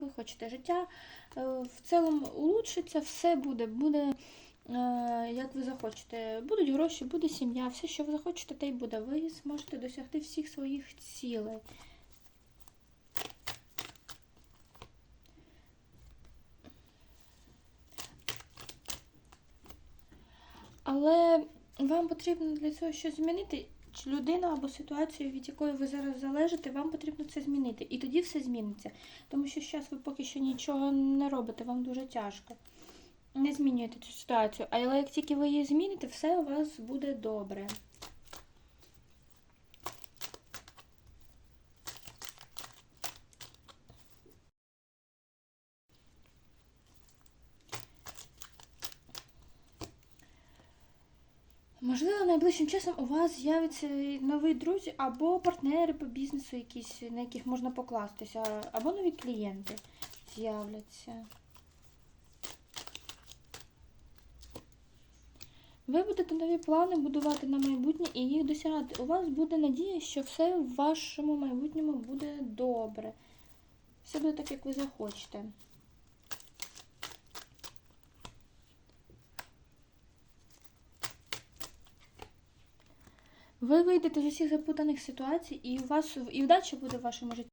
ви хочете. Життя е, в цілому улучшиться, все буде, буде, е, як ви захочете. Будуть гроші, буде сім'я, все, що ви захочете, те й буде. Ви зможете досягти всіх своїх цілей. Але вам потрібно для цього щось змінити. Чи людину або ситуацію, від якої ви зараз залежите, вам потрібно це змінити. І тоді все зміниться. Тому що зараз ви поки що нічого не робите, вам дуже тяжко. Не змінюєте цю ситуацію. Але як тільки ви її зміните, все у вас буде добре. Можливо, найближчим часом у вас з'явиться нові друзі або партнери по бізнесу, якісь, на яких можна покластися, або нові клієнти з'являться. Ви будете нові плани будувати на майбутнє і їх досягати. У вас буде надія, що все в вашому майбутньому буде добре. Все буде так, як ви захочете. Ви вийдете з усіх запутаних ситуацій, і у вас і вдача буде в вашому житті.